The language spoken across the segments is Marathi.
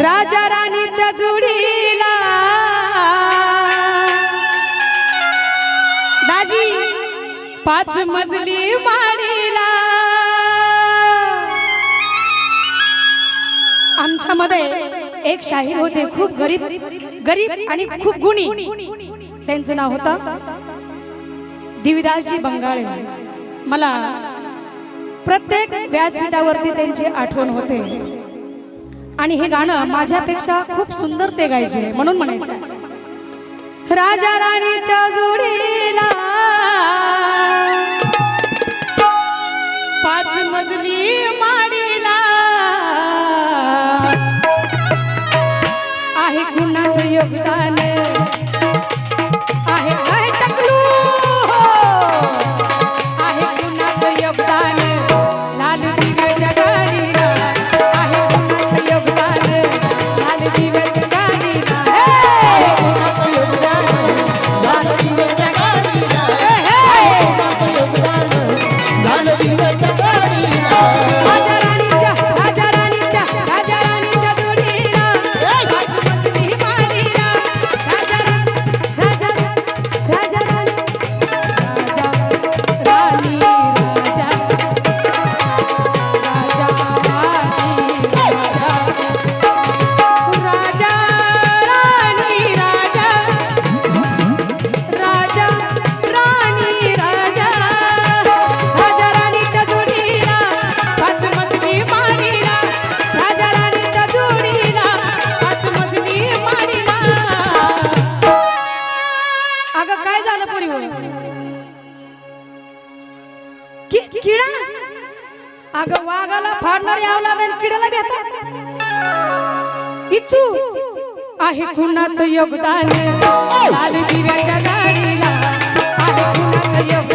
राजा राणीच्या जुडीला. दाजी पाच मजली माडीला. आमच्यामध्ये एक शाहीर होते खूप गरीब गरीब आणि खूप गुणी. त्यांचं नाव होतं दिविदासजी बंगाळे. मला प्रत्येक व्यासपीठावरती त्यांची आठवण होते. आणि हे गाणं माझ्यापेक्षा खूप सुंदर ते गायचे म्हणून म्हणायचं. राजा राणीच्या जोडीला पाच मजली माडीला आहे कुणाचं योगदान? अगं वाघाला फाडणार यावला आणि किड्याला भेटत इच्छू आहे कुणाचं योगदान. लाल दिव्याच्या गाडीला आहे कुणाचं योगदान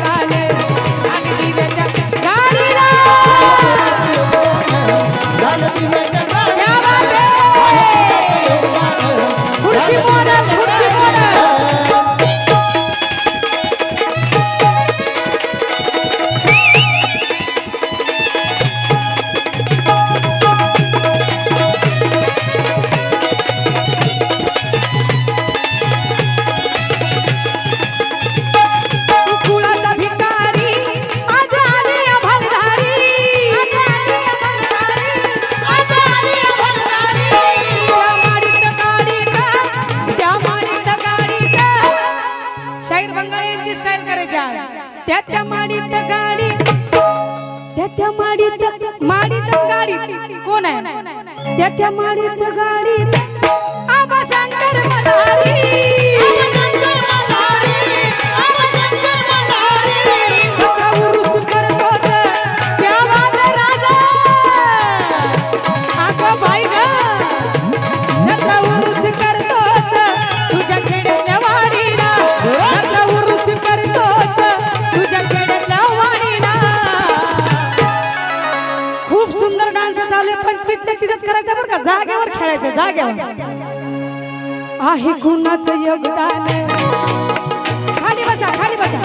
शाहीर बंगाळी यांची स्टाईल करायची आज. त्या त्या माडीत गाडी. त्या त्या माडीत माडीत गाडीत कोण आहे? त्या त्या माडीत गाडीत आबा शंकर मल्हारी करायचं बरं का? जागेवर खेळायचं जागेवर. आहे कुणाचं योगदान. खाली बसा खाली बसा.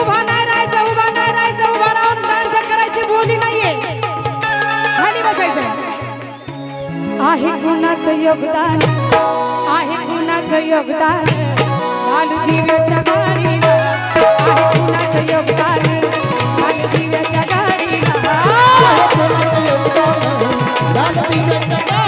उभा नाही राहायचं उभा नाही राहायचं उभा राहून डान्स करायची बोली नाहीये. खाली बसायचं. आहे कुणाचं योगदान. आहे कुणाचं योगदान. लाल दिव्याच्या गाडीला आहे कुणाचं योगदान. கவிதை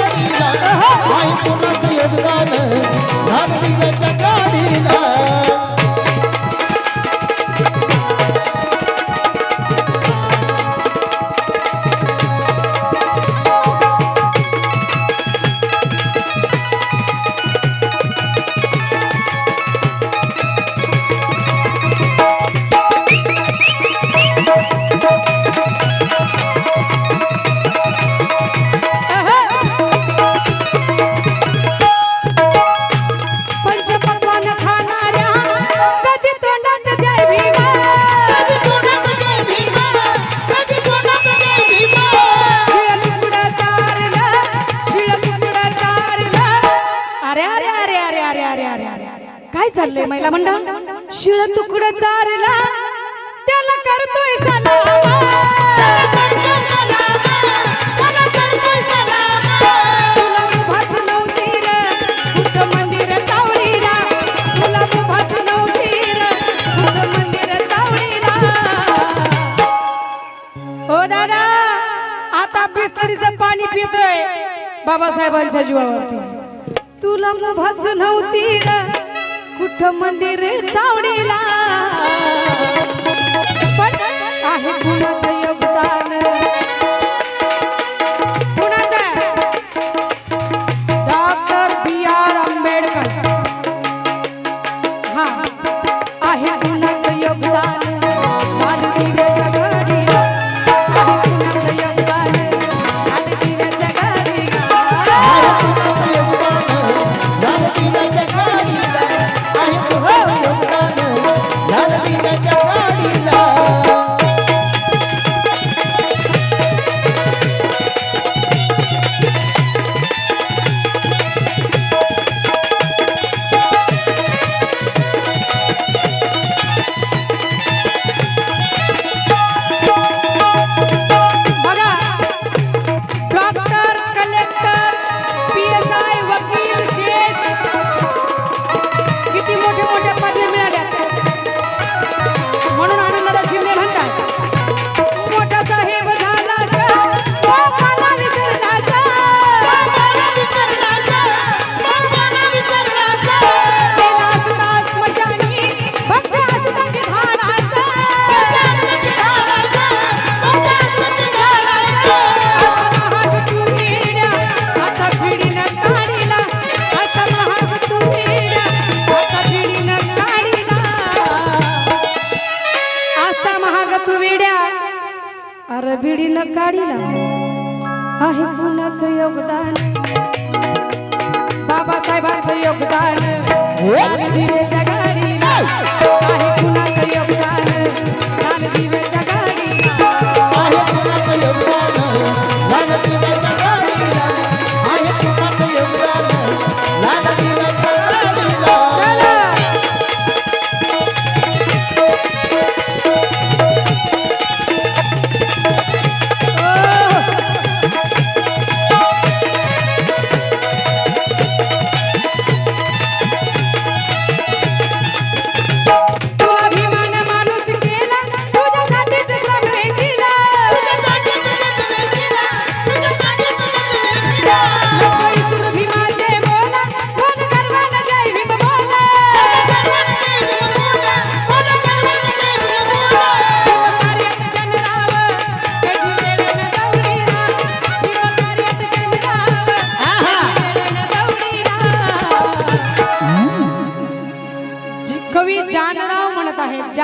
काय चाललंय महिला मंडळ? शिळ तुकडा चारला त्याला करतोय हो दादा आता बिस्तरीचं पाणी पितोय बाबासाहेबांच्या जीवावरती. तुला मुभाच नव्हती कुठ मंदिर चावडीला? दाढीला आहे पुण्याचं योगदान. बाबासाहेबांचं योगदान. हो.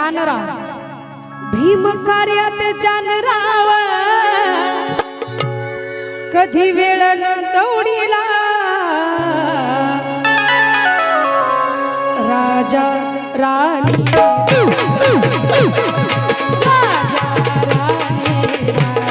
जानराव भीम कार्यात जानराव। कधी वेळ दौडीला राजा राणी। राजा राणी।